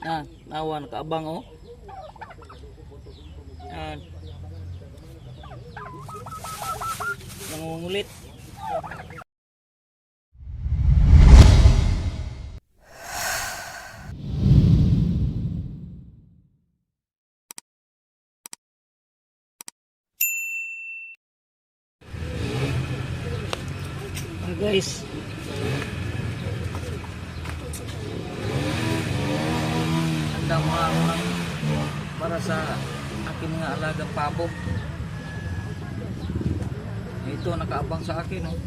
Na, nawa nakaabang oh. Yan. Nangungulit. Ah, guys. Handa mo ako ng para sa aking mga alagang pabo. Ito nakaabang sa akin oh.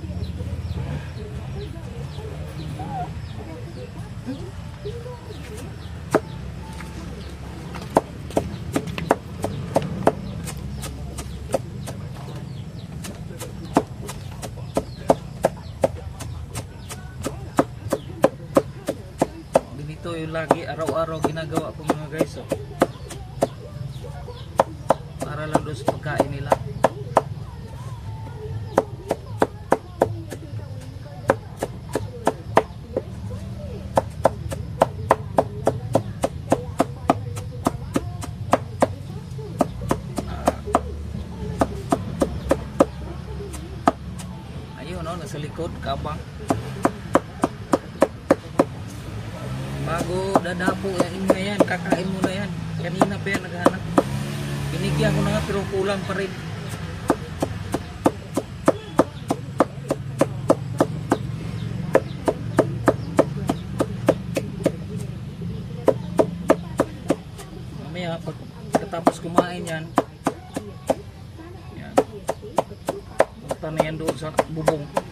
Ganito yung lagi araw-araw ginagawa ko guys oh. Para lang doon sa pagkain nila. Ayun oh, nasa likod, kabang. Bago dadapo yan inyo yan, kakain mo na yan. Kanina pa yan naghanap. Binigyan ko na nga pero kulang pa rin. Mamaya pag katapos kumain yan, yan. Punta na yan doon sa bubong.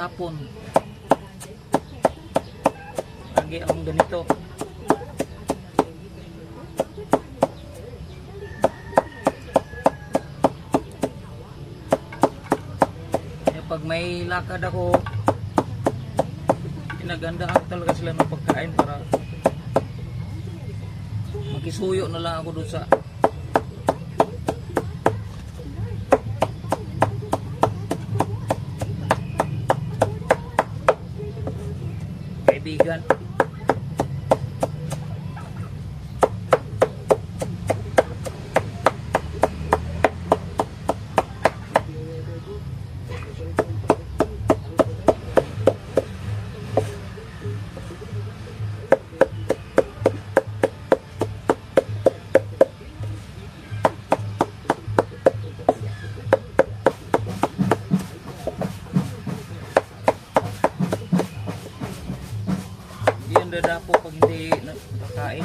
Hapon lagi ang ganito. Kaya pag may lakad ako pinagandaan talaga sila ng pagkain para makisuyo na lang ako doon sa Yan dadapo pag hindi nakakain.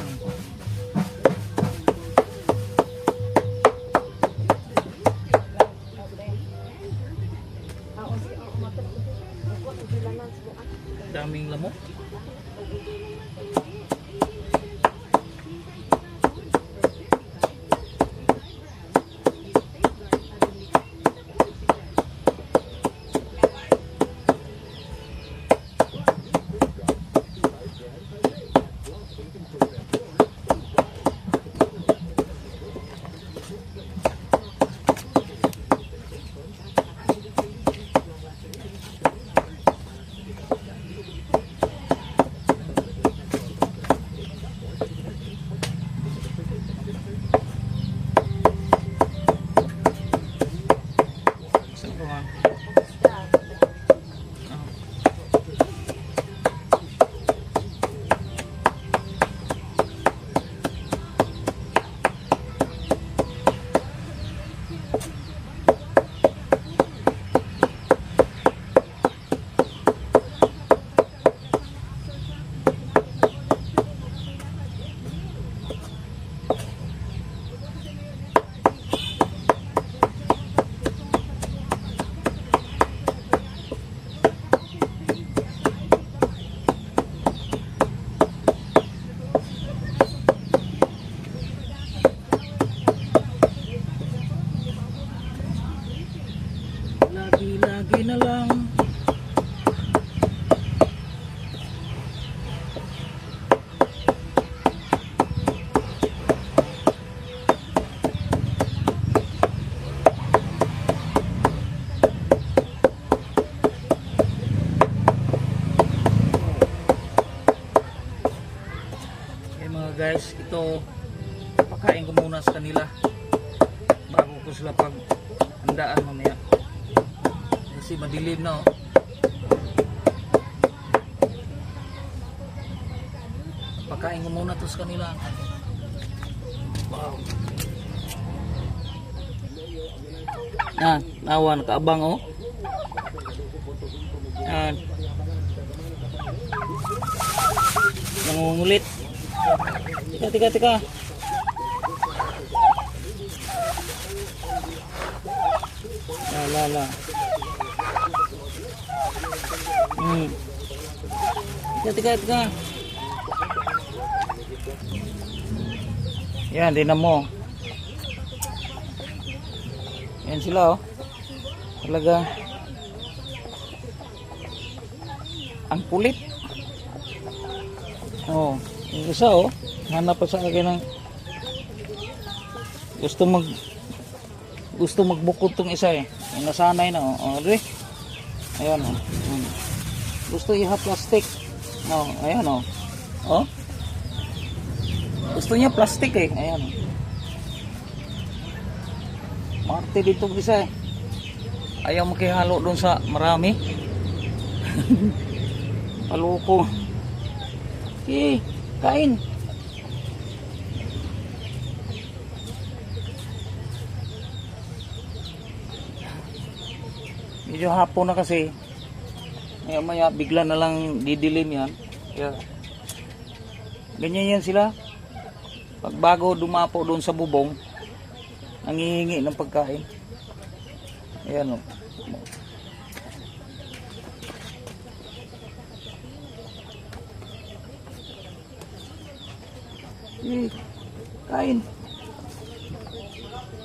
Daming lamok. Na lang. Kasi madilim na oh. Pakain ko muna to sa kanila. Wow. Na, nawa nakaabang oh. Yan. Nangungulit. Tika, tika, tika. La, la, la. Hmm. Tika, tika, tika. Yan, tinan mo. Yan sila, oh. Talaga. Ang kulit. Oh, yung isa oh, hanap pa sa akin ng gusto mag gusto magbukod tong isa eh. Yung nasanay na oh. Oh, di. Ayan oh. Gusto iha plastic. No, ayan oh. Oh. Gusto niya plastic eh. Ayan oh. Marte dito isa eh. Ayaw makihalo doon sa marami. Paloko. Eh, kain. Medyo hapon na kasi. Maya maya bigla na lang didilim yan. Kaya, ganyan yan sila. Pag bago dumapo doon sa bubong, nangihingi ng pagkain. Ayan o. Eh, kain.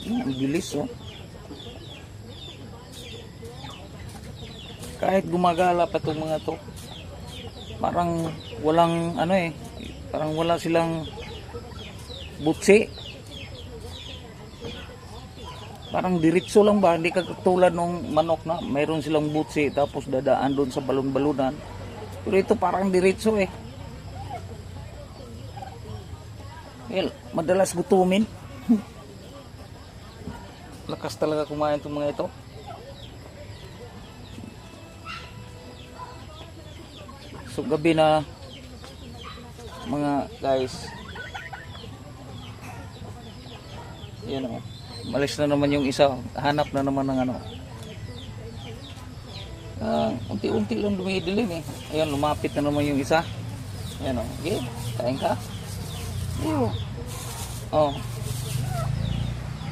Ang bilis oh. Kahit gumagala pa itong mga to. Parang walang ano eh. Parang wala silang butsi. Parang diretso lang ba? Hindi katulad ng manok na mayroon silang butsi tapos dadaan doon sa balon-balunan. Pero ito parang diretso eh. Well, madalas gutumin. Lakas talaga kumain itong mga ito. So gabi na mga guys. Yan o. Malis na naman yung isa. Hanap na naman ng ano. Ah, unti-unti lang dumidilim eh. Ayan, lumapit na naman yung isa. Ayan o. Okay, kain ka. Ew. Oh.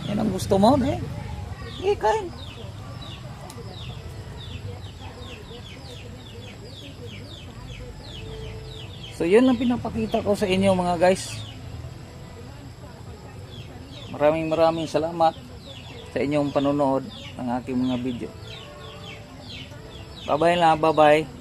Yan ang gusto mo, eh. Sige, kain. So, yun lang pinapakita ko sa inyo mga guys. Maraming maraming salamat sa inyong panonood ng aking mga video. Bye-bye na, bye-bye.